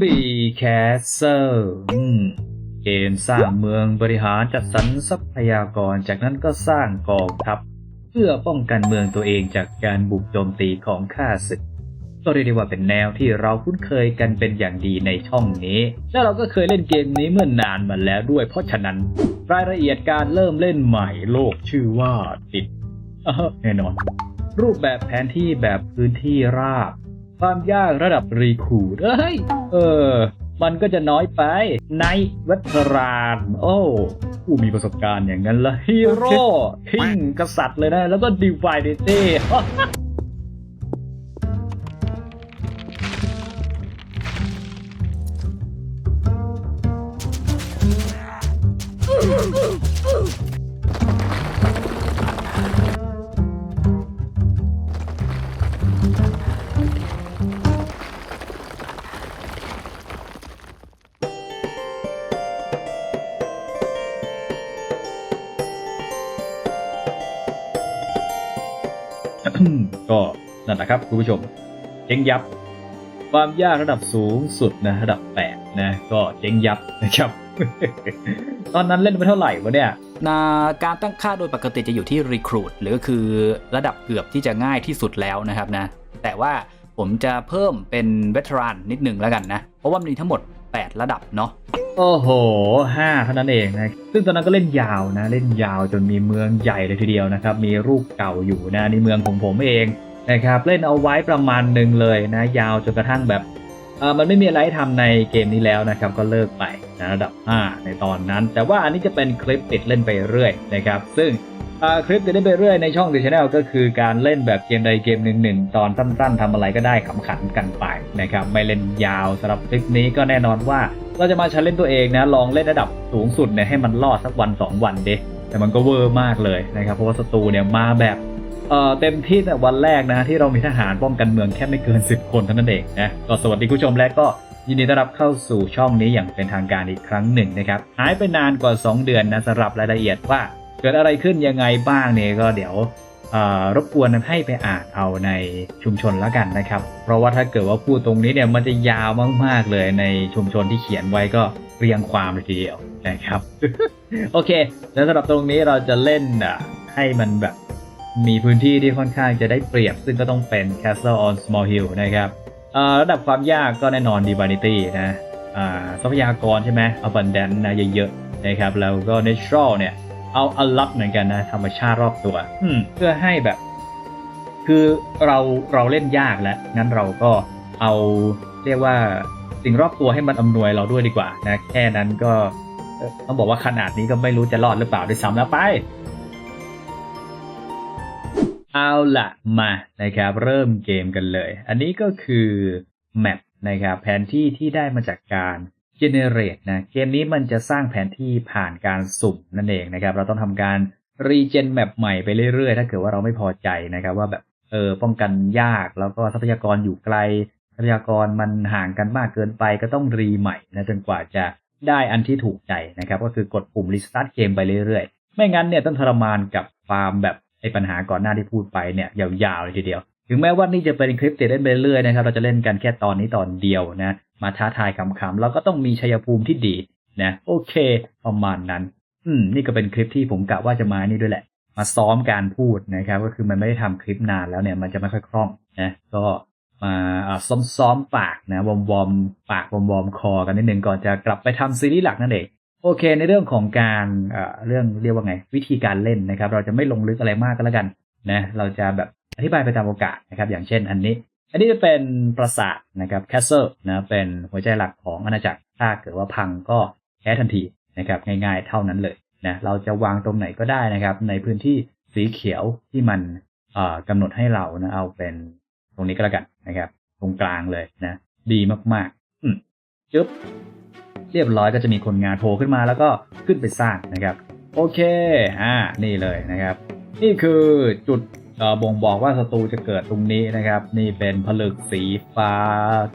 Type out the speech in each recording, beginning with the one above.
บีแคสเซอร์เกมสร้างเมืองบริหารจัดสรรทรัพยากรจากนั้นก็สร้างกองทัพ เพื่อป้องกันเมืองตัวเองจากการบุกโจมตีของข้าศึกก็เรียกได้ว่าเป็นแนวที่เราคุ้นเคยกันเป็นอย่างดีในช่องนี้ และเราก็เคยเล่นเกมนี้เมื่อนานมาแล้วด้วย เพราะฉะนั้น รายละเอียดการเริ่มเล่นใหม่โลกชื่อว่าติดแน่นอน รูปแบบแผนที่แบบพื้นที่ราบ ความยากระดับรีคูดเอ้ย เออ มันก็จะน้อยไป ในวัตราน โอ้ผู้มีประสบการณ์อย่างนั้นละฮีโร่คิงกษัตริย์เลยนะ แล้วก็ดิวายเดเต้ก็ นั่นแหละครับคุณผู้ชมเจ๊งยับ ความยากระดับสูงสุดนะระดับ8นะก็เจ๊งยับนะครับตอนนั้นเล่นไปเท่าไหร่วะเนี่ยนาการตั้งค่าโดยปกติจะอยู่ที่ Recruit หรือก็คือระดับเกือบที่จะง่ายที่สุดแล้วนะครับนะ แต่ว่าผมจะเพิ่มเป็นเวทรานนิดหนึ่งแล้วกันนะ เพราะว่ามันมีทั้งหมด 8 ระดับเนาะโอ้โหห้าเท่านั้นเองนะ ซึ่งตอนนั้นก็เล่นยาวนะ เล่นยาวจนมีเมืองใหญ่เลยทีเดียวนะครับ มีรูปเก่าอยู่นะในเมืองของผมเอง นะครับเล่นเอาไว้ประมาณหนึ่งเลยนะยาวจนกระทั่งแบบเออมันไม่มีอะไรให้ทำในเกมนี้แล้วนะครับก็เลิกไปนะระดับ 5 ในตอนนั้น แต่ว่าอันนี้จะเป็นคลิปติดเล่นไปเรื่อยนะครับ ซึ่งคลิปติดเล่นไปเรื่อยในช่องดิชแนลก็คือการเล่นแบบเกมใดเกมหนึ่งหนึ่งตอนสั้นๆทำอะไรก็ได้ขำขันกันไปนะครับไม่เล่นยาวสำหรับคลิปนี้ก็แน่นอนว่าเราจะมาชันเล่นตัวเองนะลองเล่นระดับสูงสุดเนี่ยให้มันรอดสักวัน 2 วันเดแต่มันก็เวอร์มากเลยนะครับเพราะว่าศัตรูเนี่ยมาแบบ เอ่อเต็มที่แต่วันแรกนะที่เรามีทหารป้องกันเมืองแค่ไม่เกิน 10 คนเท่านั้นเองนะก็สวัสดีคุณผู้ชมและก็ยินดีต้อนรับเข้าสู่ช่องนี้อย่างเป็นทางการอีกครั้งหนึ่งนะครับหายไปนานกว่า 2 เดือนนะสำหรับรายละเอียดว่า เกิดอะไรขึ้นยังไงบ้างเนี่ยก็เดี๋ยวรบกวนให้ไปอ่านเอาในชุมชนแล้วกันนะครับ เพราะว่าถ้าเกิดว่าพูดตรงนี้เนี่ยมันจะยาวมากๆเลยในชุมชนที่เขียนไว้ก็เรียงความเลยทีเดียวนะครับ โอเค แล้วสำหรับตรงนี้เราจะเล่นอะให้มันแบบ มีพื้นที่ที่ค่อนข้างจะได้เปรียบ ซึ่งก็ต้องเป็น Castle on Small Hill นะครับอ่อระดับความยากก็แน่นอน Divinity นะอ่าทรัพยากรใช่ไหม Abundant นะเยอะๆนะครับแล้วก็ Natural เนี่ยเอาอลับเหมือนกันนะธรรมชาติรอบตัวอืมเพื่อให้แบบ คือเราเราเล่นยากแล้ว งั้นเราก็เอาเรียกว่าสิ่งรอบตัวให้มันอำนวยเราด้วยดีกว่านะแค่นั้นก็ต้องบอกว่าขนาดนี้ก็ไม่รู้จะรอดหรือเปล่าด้วยซ้ำแล้วไป เอาละมานะครับ เริ่มเกมกันเลย อันนี้ก็คือแมปนะครับแผนที่ที่ได้มาจากการ generate นะเกมนี้มันจะสร้างแผนที่ผ่านการสุ่มนั่นเองนะครับ เราต้องทำการ regen map ใหม่ไปเรื่อยๆ ถ้าเกิดว่าเราไม่พอใจนะครับ ว่าแบบเออป้องกันยากแล้วก็ทรัพยากรอยู่ไกล ทรัพยากรมันห่างกันมากเกินไปก็ต้องรีใหม่นะจนกว่าจะได้อันที่ถูกใจนะครับ ก็คือกดปุ่ม restart เกมไปเรื่อยๆ ไม่งั้นเนี่ยต้องทรมานกับความแบบ ไอ้ปัญหาก่อนหน้าที่พูดไปเนี่ยยาวๆเลยทีเดียว ถึงแม้ว่านี่จะเป็นคลิปเติดเล่นไปเรื่อยๆนะครับ เราจะเล่นกันแค่ตอนนี้ตอนเดียวนะ มาท้าทายขำๆเราก็ต้องมีชัยภูมิที่ดีนะโอเค ประมาณนั้น อืม นี่ก็เป็นคลิปที่ผมกะว่าจะมานี่ด้วยแหละ มาซ้อมการพูดนะครับ ก็คือมันไม่ได้ทำคลิปนานแล้วเนี่ย มันจะไม่ค่อยคล่องนะก็มาอ่าซ้อมๆปากนะวอมวอมๆปากวอมวอมๆคอกันนิดนึงก่อนจะกลับไปทำซีรีส์หลักนั่นเอง โอเค ในเรื่องของการเรื่องเรียกว่าไง วิธีการเล่นนะครับ เราจะไม่ลงลึกอะไรมากก็แล้วกันนะเราจะแบบอธิบายไปตามโอกาสนะครับ อย่างเช่นอันนี้ อันนี้จะเป็นปราสาทนะครับ castle นะเป็นหัวใจหลักของอาณาจักรถ้าเกิดว่าพังก็แพ้ทันทีนะครับง่ายๆเท่านั้นเลยนะเราจะวางตรงไหนก็ได้นะครับ ในพื้นที่สีเขียวที่มันเอ่อกำหนดให้เรานะเอาเป็นตรงนี้ก็แล้วกันนะครับ ตรงกลางเลยนะ ดีมากๆ อืมจึ๊บ เรียบร้อยก็จะมีคนงานโผล่ขึ้นมาแล้วก็ขึ้นไปสร้างนะครับ โอเคอ่านี่เลยนะครับ นี่คือจุดบ่งบอกว่าศัตรูจะเกิดตรงนี้นะครับ นี่เป็นผลึกสีฟ้า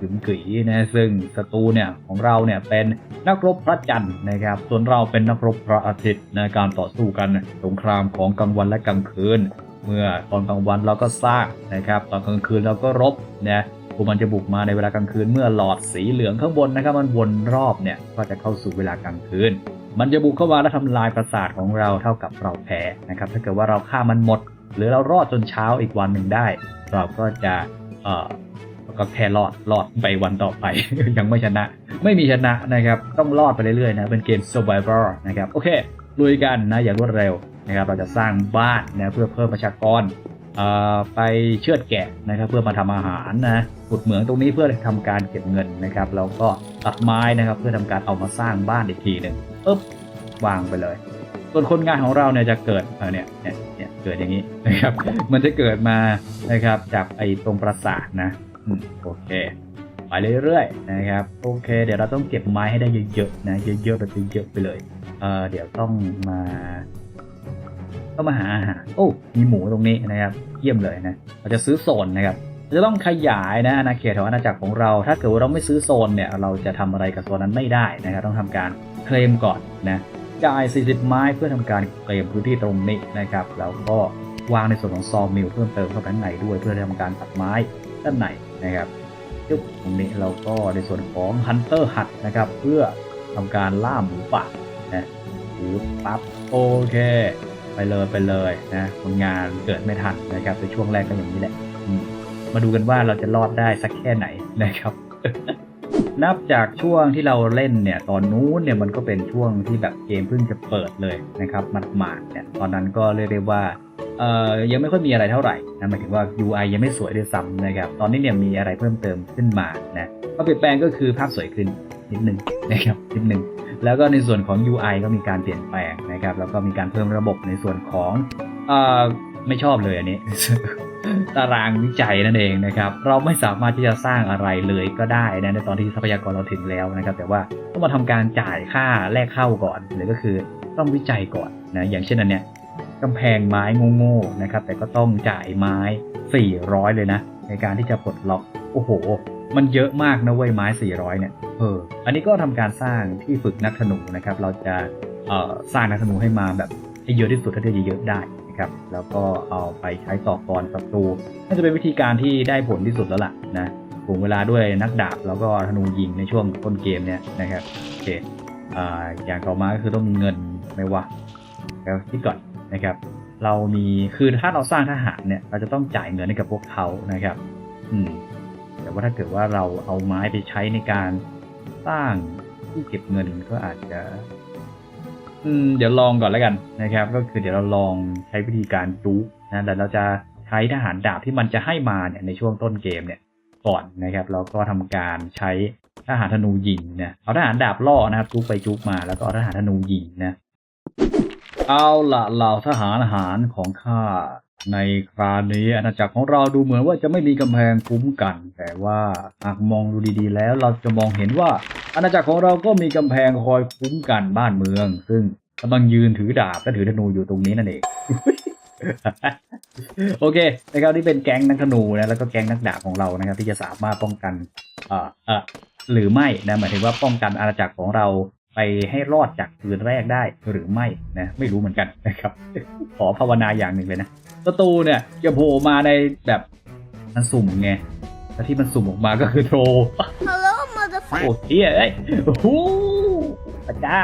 ถึงกีนะซึ่งศัตรูเนี่ยของเราเนี่ยเป็นนักรบพระจันทร์นะครับ ส่วนเราเป็นนักรบพระอาทิตย์ในการต่อสู้กันสงครามของกลางวันและกลางคืน เมื่อตอนกลางวันเราก็สร้างนะครับ ตอนกลางคืนเราก็รบนะ พวกมันจะบุกมาในเวลากลางคืนเมื่อหลอดสีเหลืองข้างบนนะครับมันวนรอบเนี่ยก็จะเข้าสู่เวลากลางคืน มันจะบุกเข้ามาและทำลายปราสาทของเราเท่ากับเราแพ้นะครับถ้าเกิดว่าเราฆ่ามันหมด หรือเรารอดจนเช้าอีกวันหนึ่งได้ เราก็จะเอ่อก็แค่รอดรอดไปวันต่อไป ยังไม่ชนะ ไม่มีชนะนะครับต้องรอดไปเรื่อยๆนะเป็นเกม survivor นะครับโอเคลุยกันนะอย่างรวดเร็วนะครับเราจะสร้างบ้านนะเพื่อเพิ่มประชากร ไปเชือดแกะนะครับ เพื่อมาทำอาหารนะขุดเหมืองตรงนี้เพื่อทำการเก็บเงินนะครับแล้วก็ตัดไม้นะครับ เพื่อทำการเอามาสร้างบ้านอีกทีหนึ่งปึ๊บวางไปเลย ส่วนคนงานของเราเนี่ยจะเกิดเออเนี่ยเนี่ยเนี่ยเกิดอย่างนี้นะครับ มันจะเกิดมานะครับจากไอ้ตรงปราสาทนะโอเคไปเรื่อยๆนะครับโอเค เดี๋ยวเราต้องเก็บไม้ให้ได้เยอะๆนะเยอะๆแบบเยอะๆไปเลยเออเดี๋ยวต้องมา ต้องมาหาอาหารโอ้มีหมูตรงนี้นะครับเยี่ยมเลยนะเราจะซื้อโซนนะครับจะต้องขยายนะอาณาเขตของอาณาจักรของเรา ถ้าเกิดว่าเราไม่ซื้อโซนเนี่ยเราจะทำอะไรกับโซนนั้นไม่ได้นะครับต้องทำการเคลมก่อนนะจ่าย 40 ไม้เพื่อทำการเคลมพื้นที่ตรงนี้นะครับแล้วก็วางในส่วนของซอมมิลเพิ่มเติมเข้าไปในด้วยเพื่อทำการตัดไม้ด้านในนะครับจุดตรงนี้เราก็ในส่วนของ Hunter Hut นะครับ เพื่อทำการล่าหมูป่านะหรือปั๊บโอเค ไปเลยไปเลยนะคนงานเกิดไม่ทันนะครับในช่วงแรกก็อย่างนี้แหละ มาดูกันว่าเราจะรอดได้สักแค่ไหนนะครับนับจากช่วงที่เราเล่นเนี่ยตอนนู้นเนี่ยมันก็เป็นช่วงที่แบบเกมเพิ่งจะเปิดเลยนะครับหมาดเนี่ยตอนนั้นก็เรียกได้ว่าเอ่อยังไม่ค่อยมีอะไรเท่าไหร่นะหมายถึงว่า UI ยังไม่สวยด้วยซ้ำนะครับตอนนี้เนี่ยมีอะไรเพิ่มเติมขึ้นมานะก็เปลี่ยนแปลงก็คือภาพสวยขึ้นนิดนึงนะครับนิดนึง แล้วก็ในส่วนของ UI ก็มีการเปลี่ยนแปลงนะครับ แล้วก็มีการเพิ่มระบบในส่วนของเอ่อไม่ชอบเลยอันนี้ ตารางวิจัยนั่นเองนะครับ เราไม่สามารถที่จะสร้างอะไรเลยก็ได้นะในตอนที่ทรัพยากรเราถึงแล้วนะครับ แต่ว่าต้องมาทำการจ่ายค่าแลกเข้าก่อนหรือก็คือต้องวิจัยก่อนนะอย่างเช่นอันเนี้ยกำแพงไม้โง่ๆนะครับ แต่ก็ต้องจ่ายไม้ 400 เลยนะ ในการที่จะปลดล็อกโอ้โห มันเยอะมากนะเว้ยไม้ 400 เนี่ย เออ อันนี้ก็ทำการสร้างที่ฝึกนักธนูนะครับ เราจะเอ่อสร้างนักธนูให้มาแบบให้เยอะที่สุดเท่าที่จะเยอะได้นะครับ แล้วก็เอาไปใช้ต่อกรศัตรูน่าจะเป็นวิธีการที่ได้ผลที่สุดแล้วล่ะนะผมเวลาด้วยนักดาบแล้วก็ธนูยิงในช่วงต้นเกมเนี่ยนะครับโอเคอ่าอย่างต่อมาก็คือต้องเงินไม่ว่าแล้วที่ก่อนนะครับ เรามีคือถ้าเราสร้างทหารเนี่ย เราจะต้องจ่ายเงินให้กับพวกเขานะครับ อืม ว่าถ้าเกิดว่าเราเอาไม้ไปใช้ในการสร้างที่เก็บเงินก็อาจจะ อืม เดี๋ยวลองก่อนแล้วกันนะครับ ก็คือเดี๋ยวเราลองใช้วิธีการจู๊กนะแต่เราจะใช้ทหารดาบที่มันจะให้มาเนี่ยในช่วงต้นเกมเนี่ย ก่อนนะครับแล้วก็ทำการใช้ทหารธนูยิงนะเอาทหารดาบล่อนะครับจุกไปจุกมาแล้วก็เอาทหารธนูยิงนะ เอาละเหล่าทหารอาหารของข้า ในคราวนี้อาณาจักรของเราดูเหมือนว่าจะไม่มีกำแพงคุ้มกัน แต่ว่าหากมองดูดีๆ แล้วเราจะมองเห็นว่าอาณาจักรของเราก็มีกำแพงคอยคุ้มกันบ้านเมือง ซึ่งกำลังยืนถือดาบและถือธนูอยู่ตรงนี้นั่นเองโอเคนะครับนี่เป็นแก๊งนักธนูนะแล้วก็แก๊งนักดาบของเรานะครับ ที่จะสามารถป้องกันอ่อเอ่อหรือไม่นะหมายถึงว่าป้องกันอาณาจักรของเรา ไปให้รอดจากคืนแรกได้หรือไม่นะไม่รู้เหมือนกันนะครับ ขอภาวนาอย่างหนึ่งเลยนะศัตรูเนี่ยจะโผล่มาในแบบมันสุ่มไงแล้วที่มันสุ่มออกมาก็คือโทร Hello, motherfucker. โอ้เฮียเอ้ยโอ้โหพระเจ้า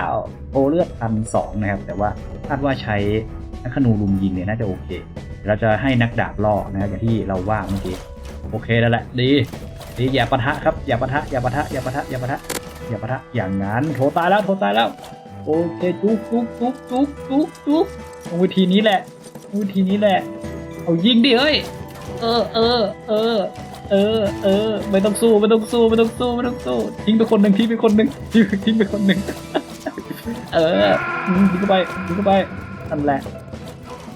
โอเลือดพันสองนะครับ แต่ว่าคาดว่าใช้นักขนูลุมยิงเนี่ยน่าจะโอเคเดี๋ยวเราจะให้นักดาบล่อนะครับอย่างที่เราว่าเมื่อกี้โอเคแล้วแหละดีดีอย่าปะทะครับอย่าปะทะอย่าปะทะอย่าปะทะอย่าปะทะ อย่าปะทะอย่างนั้นโทรตายแล้วโทรตายแล้ว โอเคจุ๊กจุ๊กจุ๊กจุ๊กจุ๊กจุ๊กวิธีนี้แหละวิธีนี้แหละ เอายิงดิเฮ้ยเออเออเออเออเออไม่ต้องสู้ไม่ต้องสู้ไม่ต้องสู้ไม่ต้องสู้ทิ้งไปคนหนึ่งทิ้งไปคนหนึ่งทิ้งทิ้งไปคนหนึ่งเอออืมทิ้งเข้าไปทิ้งเข้าไปนั่นแหละ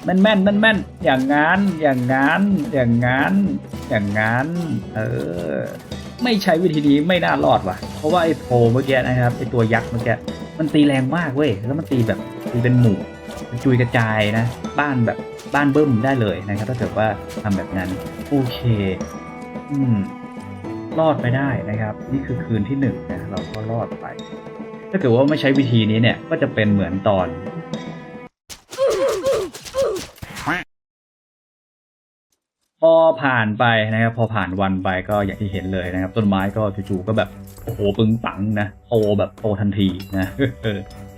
แม่นแม่นแม่นแม่นอย่างงั้นอย่างงั้นอย่างงั้นอย่างงั้นเออ ไม่ใช้วิธีนี้ไม่น่ารอดว่ะ เพราะว่าไอ้โพเมื่อกี้นะครับไอ้ตัวยักษ์เมื่อกี้มันตีแรงมากเว้ยแล้วมันตีแบบตีเป็นหมู่จุยกระจายนะ บ้านแบบบ้านเบิ้มได้เลยนะครับ ถ้าเกิดว่าทำแบบนั้นโอเค อืม รอดไปได้นะครับ นี่คือคืนที่หนึ่งนะเราก็รอดไป ถ้าเกิดว่าไม่ใช้วิธีนี้เนี่ย ก็จะเป็นเหมือนตอน พอผ่านไปนะครับ พอผ่านวันไปก็อย่างที่เห็นเลยนะครับ ต้นไม้ก็จู่ๆก็แบบโอ้โหปึงปังนะโตแบบโตทันทีนะ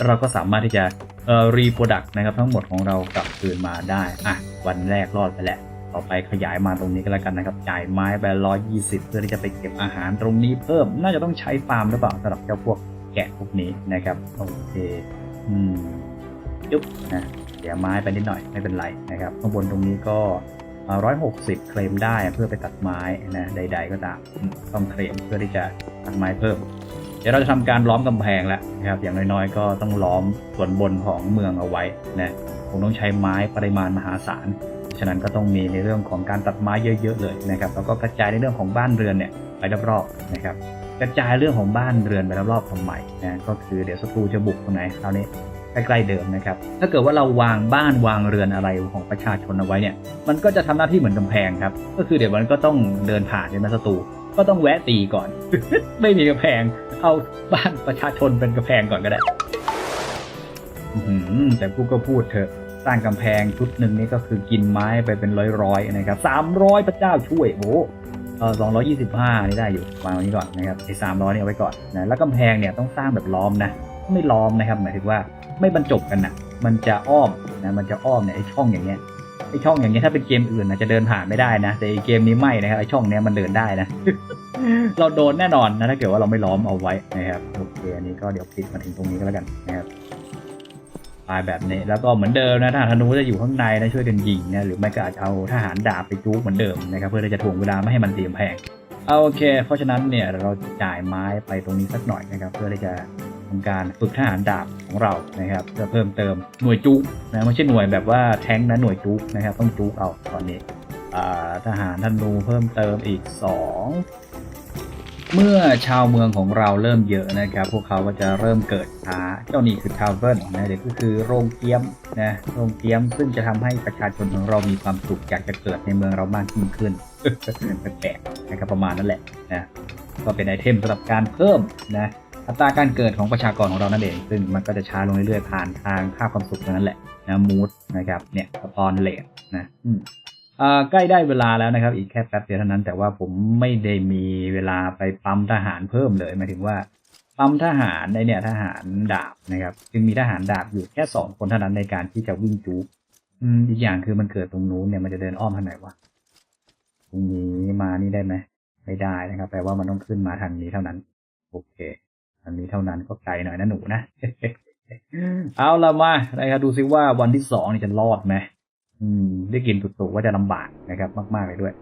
เราก็สามารถที่จะเอ่อรีโปรดักต์นะครับ ทั้งหมดของเรากลับคืนมาได้อะวันแรกรอดไปแหละต่อไปขยายมาตรงนี้ก็แล้วกันนะครับจ่ายไม้ไปร้อยยี่สิบเพื่อที่จะไปเก็บอาหารตรงนี้เพิ่มน่าจะต้องใช้ฟาร์มหรือเปล่าสำหรับเจ้าพวกแกะพวกนี้นะครับโอเคอืมยุบนะเสียไม้ไปนิดหน่อยไม่เป็นไรนะครับข้างบนตรงนี้ก็ ร้อยหกสิบเคลมได้เพื่อไปตัดไม้นะใด ๆ ก็ตามอืมต้องเคลมเพื่อที่จะตัดไม้เพิ่ม เดี๋ยวเราจะทำการล้อมกำแพงแล้วนะครับอย่างน้อยๆ ก็ต้องล้อมส่วนบนของเมืองเอาไว้นะคงต้องใช้ไม้ปริมาณมหาศาลฉะนั้นก็ต้องมีในเรื่องของการตัดไม้เยอะๆเลยนะครับแล้วก็กระจายในเรื่องของบ้านเรือนเนี่ยไปรอบๆนะครับกระจายเรื่องของบ้านเรือนไปรอบๆทำไมนะก็คือเดี๋ยวศัตรูจะบุกตรงไหนคราวนี้ ใกล้ๆเดิมนะครับ ถ้าเกิดว่าเราวางบ้านวางเรือนอะไรของประชาชนเอาไว้เนี่ย มันก็จะทำหน้าที่เหมือนกำแพงครับ ก็คือเดี๋ยวมันก็ต้องเดินผ่านใช่ไหมศัตรูก็ต้องแวะตีก่อน ไม่มีกำแพง เอาบ้านประชาชนเป็นกำแพงก่อนก็ได้แต่พูดก็พูดเถอะสร้างกำแพงชุดหนึ่งนี่ก็คือกินไม้ไปเป็นร้อยๆนะครับสามร้อยพระเจ้าช่วยโอ้เออสองร้อยี่สิบห้านี่ได้อยู่วางไว้นี้ก่อนนะครับไอ้สามร้อยนี่เอาไว้ก่อนนะแล้วกำแพงเนี่ยต้องสร้างแบบล้อมนะ ไม่ล้อมนะครับหมายถึงว่า ไม่บรรจบกันนะมันจะอ้อมนะมันจะอ้อมเนี่ยไอช่องอย่างเงี้ยไอช่องอย่างเงี้ยถ้าเป็นเกมอื่นนะจะเดินผ่านไม่ได้นะ แต่ไอเกมนี้ไม่นะครับไอช่องเนี้ยมันเดินได้นะ เราโดนแน่นอนนะถ้าเกิดว่าเราไม่ล้อมเอาไว้นะครับโอเคอันนี้ก็เดี๋ยวคลิกมาถึงตรงนี้ก็แล้วกันนะครับปลายแบบนี้แล้วก็เหมือนเดิมนะทหารธนูจะอยู่ข้างในนะช่วยกันยิงนะหรือไม่ก็อาจจะเอาทหารดาบไปจุกเหมือนเดิมนะครับเพื่อที่จะถ่วงเวลาไม่ให้มันเตรียมแพงเอาโอเค เพราะฉะนั้นเนี่ยเราจ่ายไม้ไปตรงนี้สักหน่อยนะครับ เพื่อที่จะ ทำการฝึกทหารดาบของเรานะครับเพื่อเพิ่มเติมหน่วยจุกนะไม่ใช่หน่วยแบบว่าแท้งนะหน่วยจุกนะครับต้องจุกเอาตอนนี้อ่าทหารธนูเพิ่มเติมอีก 2 เมื่อชาวเมืองของเราเริ่มเยอะนะครับ พวกเขาก็จะเริ่มเกิดช้าเจ้านี่คือทาวเวร์นะเดี๋ยวก็คือโรงเกี๊ยมนะโรงเกี๊ยมซึ่งจะทำให้ประชาชนของเรามีความสุขอยากจะเกิดในเมืองเรามากยิ่งขึ้นแปลกๆนะครับประมาณนั้นแหละนะก็เป็นไอเทมสำหรับการเพิ่มนะ อัตราการเกิดของประชากรของเรานั่นเอง ซึ่งมันก็จะช้าลงเรื่อยๆ ผ่านทางค่าความสุขนั้นแหละนะมูดนะครับเนี่ยสปอนเลทนะอ่าใกล้ได้เวลาแล้วนะครับ อีกแค่แป๊บเดียวเท่านั้น แต่ว่าผมไม่ได้มีเวลาไปปั๊มทหารเพิ่มเลยหมายถึงว่าปั๊มทหารในเนี่ยทหารดาบนะครับ จึงมีทหารดาบอยู่แค่สองคนเท่านั้นในการที่จะวิ่งจูอีกอย่างคือมันเกิดตรงนู้นเนี่ยมันจะเดินอ้อมทางไหนวะตรงนี้มานี่ได้ไหมไม่ได้นะครับแปลว่ามันต้องขึ้นมาทางนี้เท่านั้น โอเค ทางนี้เท่านั้นก็ไกลหน่อยนะหนูนะ เอาละมานะครับดูซิว่าวันที่สองนี่จะรอดไหมอืม ได้กินตุกๆว่าจะลำบากนะครับ มากๆเลยด้วย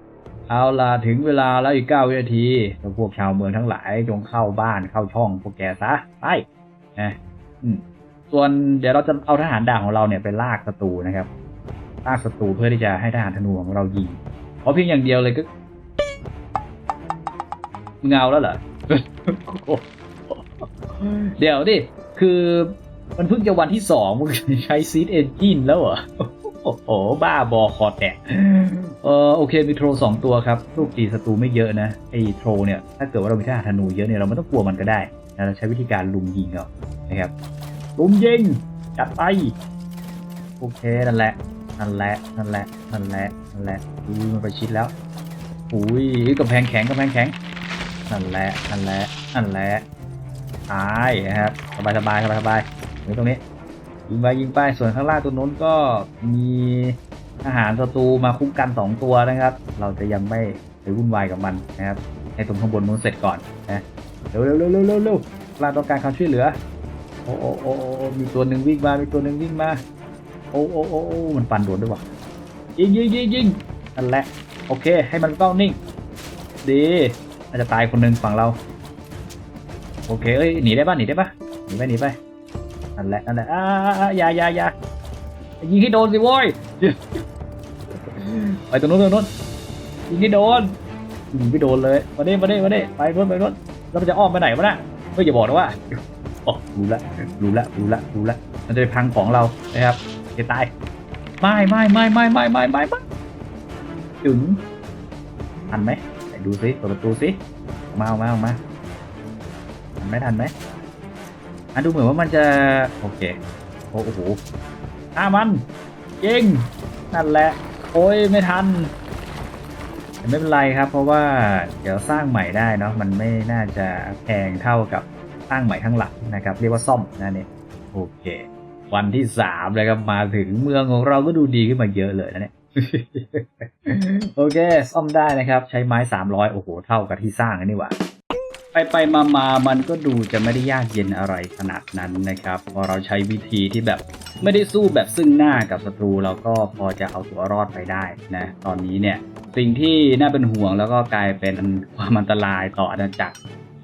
เอาละถึงเวลาแล้วอีกเก้าวินาทีแล้วพวกชาวเมืองทั้งหลายจงเข้าบ้านเข้าช่องพวกแกซะไปนะอืมส่วนเดี๋ยวเราจะเอาทหารดาบของเราเนี่ยไปลากศัตรูนะครับลากศัตรูเพื่อที่จะให้ทหารธนูของเรายิงเพราะเพียงอย่างเดียวเลยก็เงาแล้วเหรอ เดี๋ยวดิคือมันเพิ่งจะวันที่สองมึงใช้ซีดเอนจินแล้วเหรอ โอ้โห บ้าบอคอแตกเออโอเคมีโทรสองตัวครับลูกตีศัตรูไม่เยอะนะ ไอ้โทรเนี่ย ถ้าเกิดว่าเรามีทหารธนูเยอะเนี่ย เราไม่ต้องกลัวมันก็ได้นะเราใช้วิธีการลุมยิงเอานะครับ ลุมยิง จัดไป โอเค นั่นแหละ นั่นแหละ นั่นแหละ นั่นแหละ นั่นแหละดูมันไปชิดแล้วอุ้ยกำแพงแข็งกำแพงแข็ง นั่นแหละ นั่นแหละ นั่นแหละ ตายนะครับสบายสบายสบายสบายอยู่ตรงนี้ยิงไปยิงไปส่วนข้างล่างตัวนู้นก็มีทหารศัตรูมาคุ้มกันสองตัวนะครับ เราจะยังไม่ไปวุ่นวายกับมันนะครับให้ตรงข้างบนนู้นเสร็จก่อนนะเร็วเร็วเร็วเร็วเร็วเร็วเราต้องการความช่วยเหลือโอ้โอ้โอ้โอ้มีตัวหนึ่งวิ่งมามีตัวหนึ่งวิ่งมาโอ้โอ้โอ้โอ้มันปั่นโดนด้วยวะยิงยิงยิงยิงนั่นแหละโอเค ให้มันเฝ้านิ่ง ดีน่าจะตายคนหนึ่งฝั่งเรา โอเคเอ้ยหนีได้ป่ะหนีได้ป่ะหนีไปหนีไปนั่นแหละนั่นแหละอ่าอย่าอย่าอย่ายิงให้โดนสิโว้ยไปตรงนู้นตรงนู้นยิงให้โดนยิงไม่โดนเลยมาเด้มาเด้มาเด้ไปนู้นไปนู้นแล้วมันจะอ้อมไปไหนวะน่ะไม่อย่าบอกนะว่าอ๋อรู้ละรู้ละรู้ละรู้ละมันจะไปพังของเรานะครับจะตายไม่ไม่ไม่ไม่ไม่ไม่ไม่ไม่ถึงทันไหมดูสิเปิดประตูสิออกมาออกมาออกมา ไหมทันไหมอะดูเหมือนว่ามันจะโอเคโอ้โหอ่ามันยิงนั่นแหละ โอ้ยไม่ทันแต่ไม่เป็นไรครับ เพราะว่าเดี๋ยวสร้างใหม่ได้เนาะมันไม่น่าจะแพงเท่ากับสร้างใหม่ข้างหลังนะครับ เรียกว่าซ่อมนั่นเองโอเค วันที่สามเลยครับมาถึงเมืองของเราก็ดูดีขึ้นมาเยอะเลยนะเนี่ยโอเค ซ่อมได้นะครับ ใช้ไม้300โอ้โห เท่ากับที่สร้างนี่หว่า ไปไปมามามันก็ดูจะไม่ได้ยากเย็นอะไรขนาดนั้นนะครับ พอเราใช้วิธีที่แบบไม่ได้สู้แบบซึ่งหน้ากับศัตรูเราก็พอจะเอาตัวรอดไปได้นะ ตอนนี้เนี่ยสิ่งที่น่าเป็นห่วงแล้วก็กลายเป็นความอันตรายต่ออาณาจักร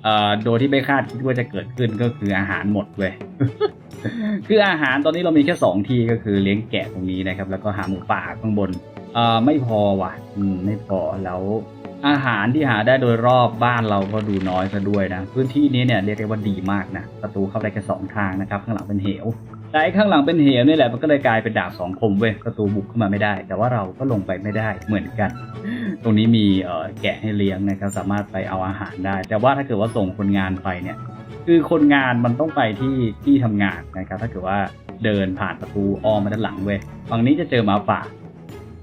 เอ่อโดยที่ไม่คาดคิดว่าจะเกิดขึ้นก็คืออาหารหมดเว้ยคืออาหารตอนนี้เรามีแค่สองที่ก็คือเลี้ยงแกะตรงนี้นะครับ แล้วก็หาหมูป่าข้างบนเอ่อไม่พอว่ะไม่พอแล้ว อาหารที่หาได้โดยรอบบ้านเราก็ดูน้อยซะด้วยนะ พื้นที่นี้เนี่ยเรียกได้ว่าดีมากนะ ประตูเข้าได้แค่สองทางนะครับข้างหลังเป็นเหวแต่อ้ข้างหลังเป็นเหวนี่แหละมันก็เลยกลายเป็นดาบสองคมเว้ยประตูบุกเข้ามาไม่ได้ แต่ว่าเราก็ลงไปไม่ได้เหมือนกัน ตรงนี้มีเอ่อแกะให้เลี้ยงนะครับสามารถไปเอาอาหารได้ แต่ว่าถ้าเกิดว่าส่งคนงานไปเนี่ย คือคนงานมันต้องไปที่ที่ทำงานนะครับ ถ้าเกิดว่าเดินผ่านประตูอ้อมมาด้านหลังเว้ยฝั่งนี้จะเจอหมาป่า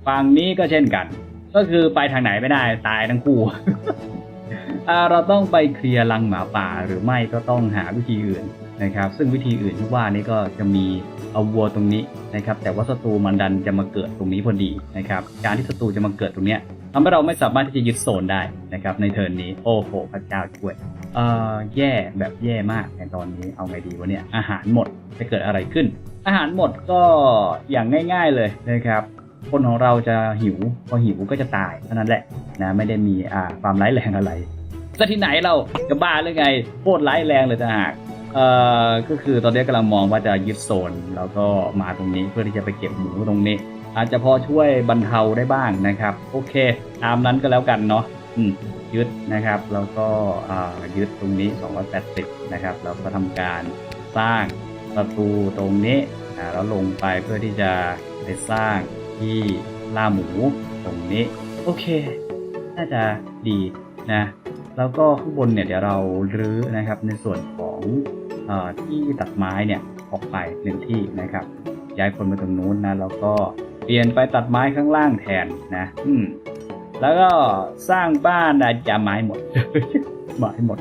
ฝั่งนี้ก็เช่นกัน ก็คือไปทางไหนไม่ได้ตายทั้งคู่เราต้องไปเคลียร์รังหมาป่าหรือไม่ก็ต้องหาวิธีอื่นนะครับ ซึ่งวิธีอื่นที่ว่านี้ก็จะมีเอาวัวตรงนี้นะครับ แต่ว่าศัตรูมันดันจะมาเกิดตรงนี้พอดีนะครับ การที่ศัตรูจะมาเกิดตรงเนี้ยทำให้เราไม่สามารถที่จะยึดโซนได้นะครับ ในเทิร์นนี้โอ้โหพระเจ้าช่วยเอ่อแย่แบบแย่มากในตอนนี้เอาไงดีวะเนี่ยอาหารหมดจะเกิดอะไรขึ้น อาหารหมดก็อย่างง่าย ๆเลยนะครับ คนของเราจะหิว พอหิวก็จะตายเท่านั้นแหละนะไม่ได้มีอ่าความร้ายแรงอะไรแล้วที่ไหนเราจะบ้าหรือไงโคตรร้ายแรงเลยจะหากเอ่อก็คือตอนนี้กำลังมองว่าจะยึดโซนแล้วก็มาตรงนี้เพื่อที่จะไปเก็บหมูตรงนี้ อาจจะพอช่วยบรรเทาได้บ้างนะครับ โอเค ตามนั้นก็แล้วกันเนาะอืมยึดนะครับ แล้วก็ยึดตรงนี้ 280 นะครับ แล้วก็ทำการสร้างประตูตรงนี้แล้วลงไปเพื่อที่จะไปสร้าง ที่ล่าหมูตรงนี้ โอเค น่าจะดีนะ แล้วก็ข้างบนเนี่ยเดี๋ยวเรารื้อนะครับในส่วนของอที่ตัดไม้เนี่ยออกไปหนึ่งที่นะครับ ย้ายคนมาตรงนู้นนะแล้วก็เปลี่ยนไปตัดไม้ข้างล่างแทนนะ อืมแล้วก็สร้างบ้านอาจะไม้หมดไม้หมด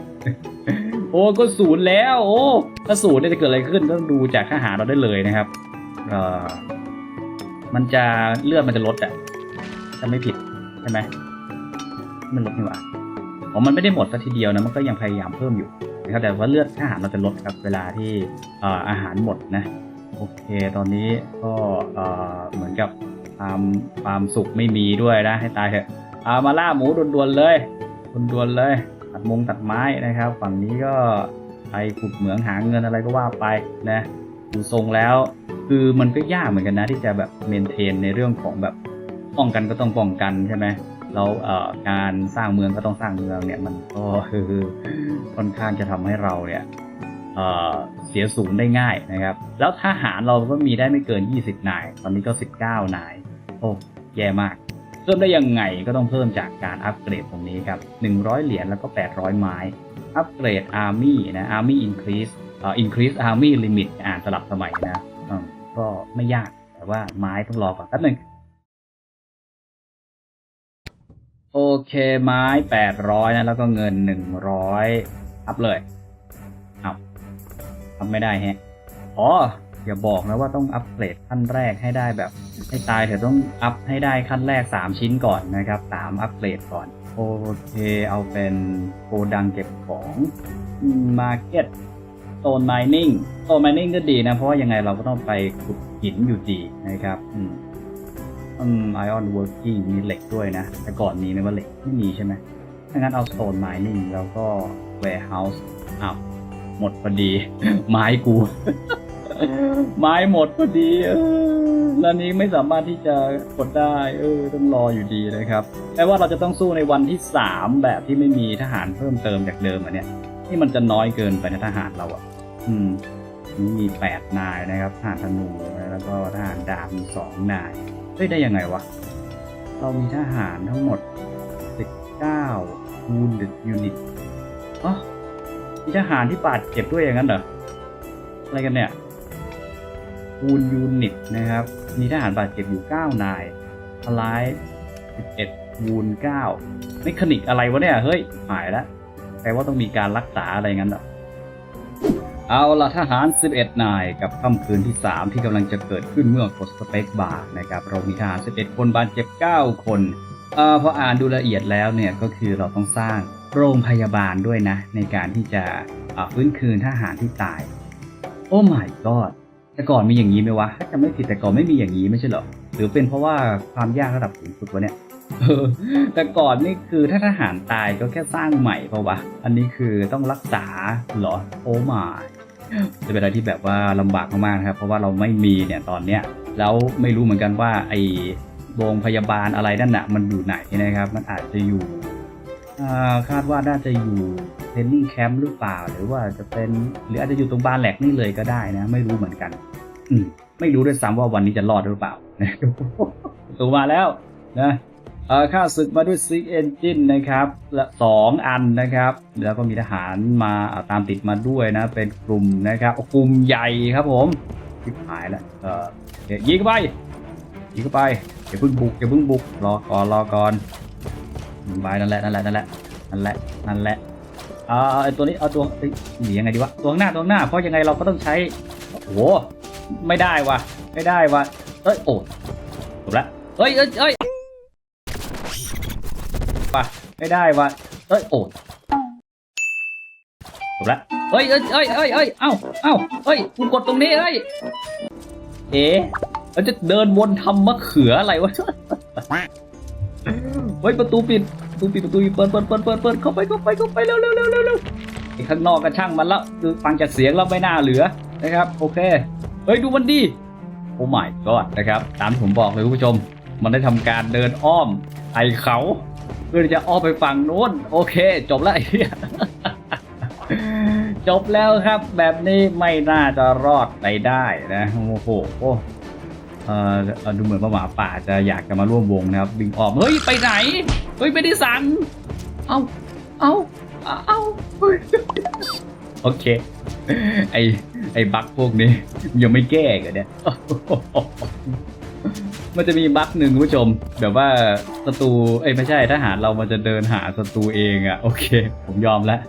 โอ้ก็ศูนย์แล้ว โอ้ถ้าศูนย์เนี่ยจะเกิดอะไรขึ้นต้องดูจากทหาเราได้เลยนะครับ เอ่อ มันจะเลือดมันจะลดอะถ้าไม่ผิดใช่ไหมมันลดนี่หว่าอ๋อมันไม่ได้หมดสัทีเดียวนะมันก็ยังพยายามเพิ่มอยู่นะครับแต่ว่าเลือดทหารเราจะลดครับเวลาที่อาหารหมดนะโอเค ตอนนี้ก็เอ่อเหมือนกับความความสุขไม่มีด้วยนะ ให้ตายเถอะเอามาล่าหมูด่วนๆเลยด่วนๆเลยตัดมงตัดไม้นะครับ ฝั่งนี้ก็ไปขุดเหมืองหาเงินอะไรก็ว่าไปนะ ดูทรงแล้ว คือมันก็ยากเหมือนกันนะ ที่จะแบบเมนเทนในเรื่องของแบบป้องกันก็ต้องป้องกันใช่ไหมแล้วเอ่อการสร้างเมืองก็ต้องสร้างเมืองเนี่ย มันก็คือค่อนข้างจะทำให้เราเนี่ยเเสียศูนย์ได้ง่ายนะครับ แล้วทหารเราก็มีได้ไม่เกิน 20 นาย ตอนนี้ก็ 19 นาย โอ้แย่มาก เพิ่มได้ยังไงก็ต้องเพิ่มจากการอัปเกรดตรงนี้ครับ 100 เหรียญแล้วก็ 800 ไม้ อัปเกรด Army นะ Army Increase เอ่อ Increase Army Limit อ่านสลับสมัยนะก็ไม่ยากแต่ว่าไม้ต้องรอก่อนแป๊บหนึงโอเคไม้800นะแล้วก็เงิน100อัพเลยเอาทำไม่ได้แฮะอ๋ออย่าบอกนะว่าต้องอัปเกรดขั้นแรกให้ได้แบบ ให้ตายเถอะต้องอัพให้ได้ขั้นแรก3ชิ้นก่อนนะครับสามอัปเกรดก่อน โอเคเอาเป็นโกดังเก็บของมาร์เก็ต โซนไมนิ่งโซนไมนิ่งก็ดีนะ เพราะว่ายังไงเราก็ต้องไปขุดหินอยู่ดีนะครับอืมอืมไอออนเวิร์กิ่งมีเหล็กด้วยนะ แต่ก่อนมีไหมว่าเหล็กไม่มีใช่ไหมถ้างั้นเอาโซนไมนิ่งแล้วก็ warehouse อ้าวหมดพอดี ไม้กู ไม้หมดพอดีเออแล้วนี้ไม่สามารถที่จะกดได้ เออต้องรออยู่ดีนะครับแปลว่าเราจะต้องสู้ในวันที่สามแบบที่ไม่มีทหารเพิ่มเติมจากเดิมอะเนี่ยนี่มันจะน้อยเกินไปนะทหารเราอะ อืมนี่มีแปดนายนะครับทหารธนูแล้วก็ทหารดาบมีสองนายเฮ้ยได้ยังไงวะ เรามีทหารทั้งหมดสิบเก้า wounded unit อ๋อมีทหารที่บาดเจ็บด้วยอย่างนั้นเหรอ อะไรกันเนี่ยคูณยูนิตนะครับ มีทหารบาดเจ็บอยู่9นายทลาย11วูนเก้าไม่คนิกอะไรวะเนี่ย เฮ้ย หายแล้วแปลว่าต้องมีการรักษาอะไรงั้นเหรอ เอาละทหาร 11 นายกับค่ำคืนที่ 3 ที่กำลังจะเกิดขึ้นเมื่อกดสเปคบาร์นะครับเรามีทหาร 11 คนบาดเจ็บ 9 คนเอ่อพออ่านดูละเอียดแล้วเนี่ยก็คือเราต้องสร้างโรงพยาบาลด้วยนะ ในการที่จะฟื้นคืนทหารที่ตาย โอ้ my god แต่ก่อนมีอย่างนี้ไหมวะถ้าจำไม่ผิดแต่ก่อนไม่มีอย่างนี้ไม่ใช่เหรอหรือเป็นเพราะว่าความยากระดับสูงสุดวะเนี่ยแต่ก่อนนี่คือถ้าทหารตายก็แค่สร้างใหม่เพราะวะ อันนี้คือต้องรักษาเหรอโอ้ my จะเป็นอะไรที่แบบว่าลำบากมากๆนะครับเพราะว่าเราไม่มีเนี่ยตอนเนี้ยแล้วไม่รู้เหมือนกันว่าไอโรงพยาบาลอะไรนั่นน่ะมันอยู่ไหนนะครับ มันอาจจะอยู่คาดว่าน่าจะอยู่เทรนนิ่งแคมป์หรือเปล่า หรือว่าจะเป็นหรืออาจจะอยู่ตรงบานแหลกนี่เลยก็ได้นะ ไม่รู้เหมือนกัน อืมไม่รู้ด้วยซ้ำว่าวันนี้จะรอดหรือเปล่าประตูมาแล้วนะ ข้าศึกมาด้วยซิกเอนจินนะครับและสองอันนะครับ แล้วก็มีทหารมาตามติดมาด้วยนะ เป็นกลุ่มนะครับกลุ่มใหญ่ครับผมทิพหายแล้วเออเดี๋ยวยิงเข้าไปยิงเข้าไปอย่าเพิ่งบุกอย่าเพิ่งบุกรอก่อนรอก่อนบายนั่นแหละนั่นแหละนั่นแหละนั่นแหละนั่นแหละเอาเอาไอตัวนี้เอาตัวเอ้ยหนียังไงดีวะตัวหน้าตัวหน้าเพราะยังไงเราก็ต้องใช้โอ้โหไม่ได้วะไม่ได้วะเอ้ยโอ้จบละเอ้ยเอ้ยเอ้ย ปะไม่ได้วะเอ้ยโอ้จบละเอ้ยเอ้ยเอ้ยเอ้ยเอ้ยเอ้าเอ้าเอ้ยกูกดตรงนี้เอ้ยเอ๊ะเราจะเดินวนทำมะเขืออะไรวะเฮ้ยประตูปิดประตูปิดประตูปิดเปิดเปิดเปิดเปิดเปิดเข้าไปเข้าไปเข้าไปเร็วเร็วเร็วเร็วเร็วไอ้ข้างนอกก็ช่างมันแล้วคือฟังจากเสียงแล้วไม่น่าเหลือนะครับโอเคเฮ้ยดูมันดีโอ้ my god นะครับตามที่ผมบอกเลยคุณผู้ชม มันได้ทำการเดินอ้อมไอเขา เพื่อจะอ้อมไปฝั่งโน้น โอเค จบแล้วจบแล้วครับ แบบนี้ไม่น่าจะรอดไปได้นะโอ้โหเอ่อเออดูเหมือนว่าหมาป่าจะอยากจะมาร่วมวงนะครับวิ่งออกเฮ้ยไปไหนเฮ้ยไม่ได้สั่งเอาเอาเอาโอเค ไอไอบักพวกนี้ยังไม่แก้กันเนี่ย มันจะมีบั๊กหนึ่งคุณผู้ชม แบบว่าศัตรูเอ้ยไม่ใช่ทหารเรามันจะเดินหาศัตรูเองอะโอเค ผมยอมแล้ว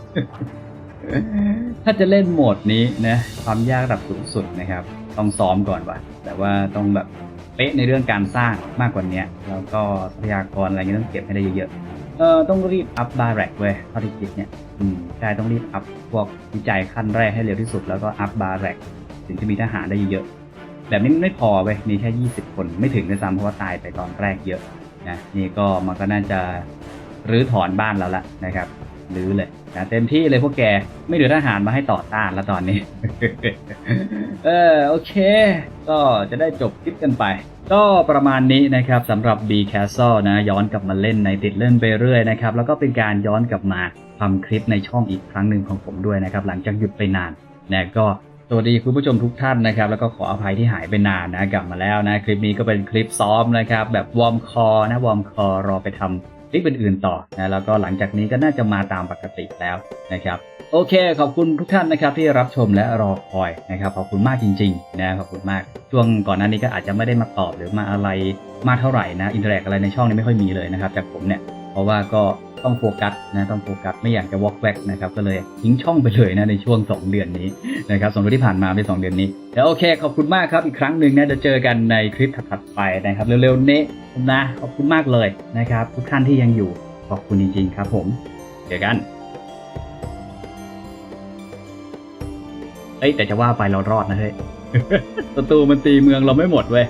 ถ้าจะเล่นโหมดนี้นะความยากระดับสูงสุดนะครับ ต้องซ้อมก่อนว่ะแต่ว่าต้องแบบเป๊ะในเรื่องการสร้างมากกว่านี้แล้วก็ทรัพยากรอะไรเงี้ยต้องเก็บให้ได้เยอะๆเออต้องรีบอัพบาร์แรกเว้ยเท่าที่คิดเนี่ยอืมใช่ต้องรีบอัพพวกวิจัยขั้นแรกให้เร็วที่สุด แล้วก็อัพบาร์แรกถึงจะมีทหารได้เยอะ แบบนี้ไม่พอเว้ยมีแค่ 20 คนไม่ถึงด้วยซ้ำเพราะว่าตายไปตอนแรกเยอะนะนี่ก็มันก็น่าจะรื้อถอนบ้านแล้วล่ะนะครับรื้อเลยนะเต็มที่เลยพวกแกไม่เหลือทหารมาให้ต่อต้านแล้วตอนนี้ เออโอเค ก็จะได้จบคลิปกันไป ก็ประมาณนี้นะครับสำหรับ B Castle นะย้อนกลับมาเล่นในติดเล่นไปเรื่อยนะครับแล้วก็เป็นการย้อนกลับมาทำคลิปในช่องอีกครั้งหนึ่งของผมด้วยนะครับหลังจากหยุดไปนานนะก็ สวัสดีคุณผู้ชมทุกท่านนะครับ แล้วก็ขออภัยที่หายไปนานนะกลับมาแล้วนะ คลิปนี้ก็เป็นคลิปซ้อมนะครับ แบบวอร์มคอนะวอร์มคอรอไปทำคลิปอื่นๆต่อนะแล้วก็หลังจากนี้ก็น่าจะมาตามปกติแล้วนะครับโอเค ขอบคุณทุกท่านนะครับที่รับชมและรอคอยนะครับขอบคุณมากจริงๆนะขอบคุณมากช่วงก่อนหน้านี้ก็อาจจะไม่ได้มาตอบหรือมาอะไรมากเท่าไหร่นะอินเทอร์แอคอะไรในช่องนี้ไม่ค่อยมีเลยนะครับจากผมเนี่ยเพราะว่าก็ ต้องโฟกัสนะต้องโฟกัสไม่อยากจะวอกแวกนะครับก็เลยทิ้งช่องไปเลยนะในช่วง 2 เดือนนี้นะครับสองเดือนที่ผ่านมาไม่สองเดือนนี้แล้วโอเคขอบคุณมากครับอีกครั้งหนึ่งนะจะเจอกันในคลิปถัดๆไปนะครับเร็วๆนี้นะขอบคุณมากเลยนะครับ ทุกท่านที่ยังอยู่ขอบคุณจริงๆครับผมเจอกันเอ้แต่จะว่าไปเรารอดนะเฮ้ยศัตรูมันตีเมืองเราไม่หมดเว้ย